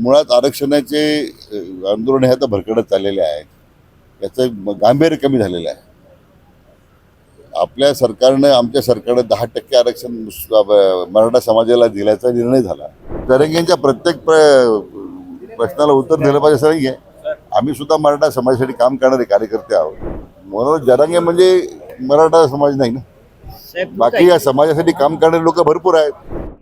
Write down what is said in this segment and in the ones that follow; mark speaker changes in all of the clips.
Speaker 1: मुळात आरक्षणाचे आंदोलन हे आता भरकडत चाललेले आहे याचं गांभीर्य कमी झालेलं आहे. आपल्या सरकारनं आमच्या सरकारनं दहा टक्के आरक्षण मराठा समाजाला दिल्याचा निर्णय झाला. तरंगेंच्या प्रत्येक प्र- प्रश्नाला उत्तर दिलं पाहिजे असं नाही आहे आम्ही सुद्धा मराठा समाजासाठी काम करणारे कार्यकर्ते आहोत. मनोज जरांगे म्हणजे मराठा समाज नाही ना. बाकी या समाजासाठी काम करणारे लोक भरपूर आहेत.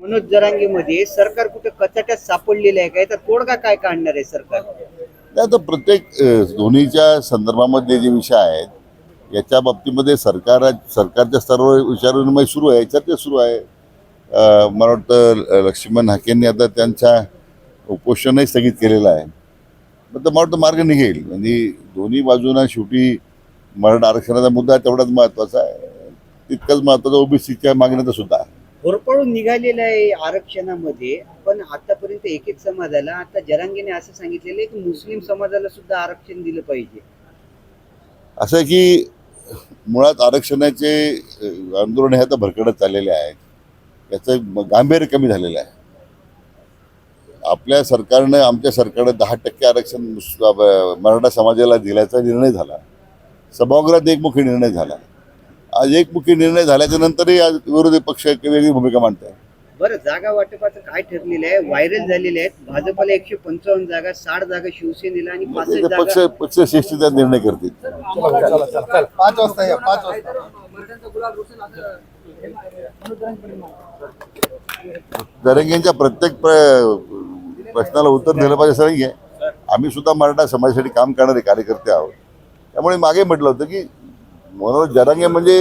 Speaker 2: मनोज जरांगेमध्ये सरकार कचाट्यात सापडलेलं आहे काय तर तोडगा काय काढणार आहे सरकार?
Speaker 1: नाही आता प्रत्येक दोन्हीच्या धोनीच्या संदर्भामध्ये जे विषय आहेत याच्या बाबतीमध्ये सरकार सरकारच्या सर्व विचारविनिमय सुरू आहे चर्चा सुरू आहे. मला वाटतं लक्ष्मण हाकेंनी आता त्यांच्या उपोषणही स्थगित केलेलं आहे. मग तर मला वाटतं मार्ग निघेल. म्हणजे दोन्ही बाजूंना शेवटी मराठा आरक्षणाचा मुद्दा तेवढाच महत्त्वाचा आहे. तितकंच महत्त्वाचा ओबीसीच्या मागण्याचा सुद्धा आहे.
Speaker 2: होरपळून निघालेलं आहे आरक्षणामध्ये पण आतापर्यंत एक एकच समाजाला आता जरांगीने असं सांगितलेलं आहे की मुस्लिम समाजाला सुद्धा आरक्षण दिलं पाहिजे.
Speaker 1: असं आहे की मुळात आरक्षणाचे आंदोलन हे आता भरकडत चाललेले आहे याचं गांभीर्य कमी झालेलं आहे. आपल्या सरकारनं आमच्या सरकारनं दहा टक्के आरक्षण मराठा समाजाला दिल्याचा निर्णय झाला. सभागृहात एकमुखी निर्णय झाला. आज एकमुखी निर्णय झाल्याच्या नंतरही आज विरोधी पक्ष एक वेगळी भूमिका मांडत आहे
Speaker 2: बरं जागा वाटपाचं काय ठरलेलं आहे? व्हायरल झालेले आहेत. भाजपला एकशे पंचावन्न जागा साठ जागा शिवसेनेला आणि पासष्ट
Speaker 1: ते पक्ष
Speaker 2: जागा
Speaker 1: त्यात निर्णय करतील.
Speaker 3: पाच वाजता या पाच वाजता
Speaker 1: जरंगेंच्या प्रत्येक प्र- प्रश्नाला उत्तर दिलं पाहिजे असं नाही आहे आम्ही सुद्धा मराठा समाजासाठी काम करणारे कार्यकर्ते आहोत. त्यामुळे मागे म्हटलं होतं की मनोज जरांगे म्हणजे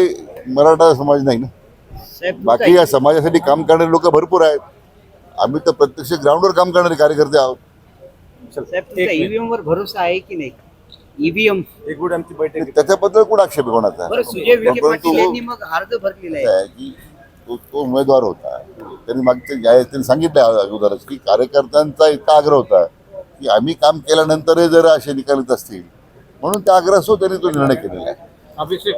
Speaker 1: मराठा समाज नाही ना? बाकी या समाजासाठी काम करणारे लोक भरपूर आहेत. आम्ही तर प्रत्यक्ष ग्राउंडवर काम करणारे कार्यकर्ते आहोत.
Speaker 2: साहेब तुमचा ईव्हीएम वर भरोसा आहे की नाही? ईव्हीएम
Speaker 3: एक गुड आमची बैठक
Speaker 1: त्याच्याबद्दल कोण आक्षेप आहे कोणाचा?
Speaker 2: मग अर्ज भरलेला आहे.
Speaker 1: की तो तो उमेदवार होता. त्यांनी मागच्या ज्या त्यांनी सांगितलं अगोदरच की कार्यकर्त्यांचा इतका आग्रह होता की आम्ही काम केल्यानंतरही जर असे निकाल येत असतील म्हणून त्या आग्रह त्यांनी तो निर्णय केलेला आहे.
Speaker 3: Obviously,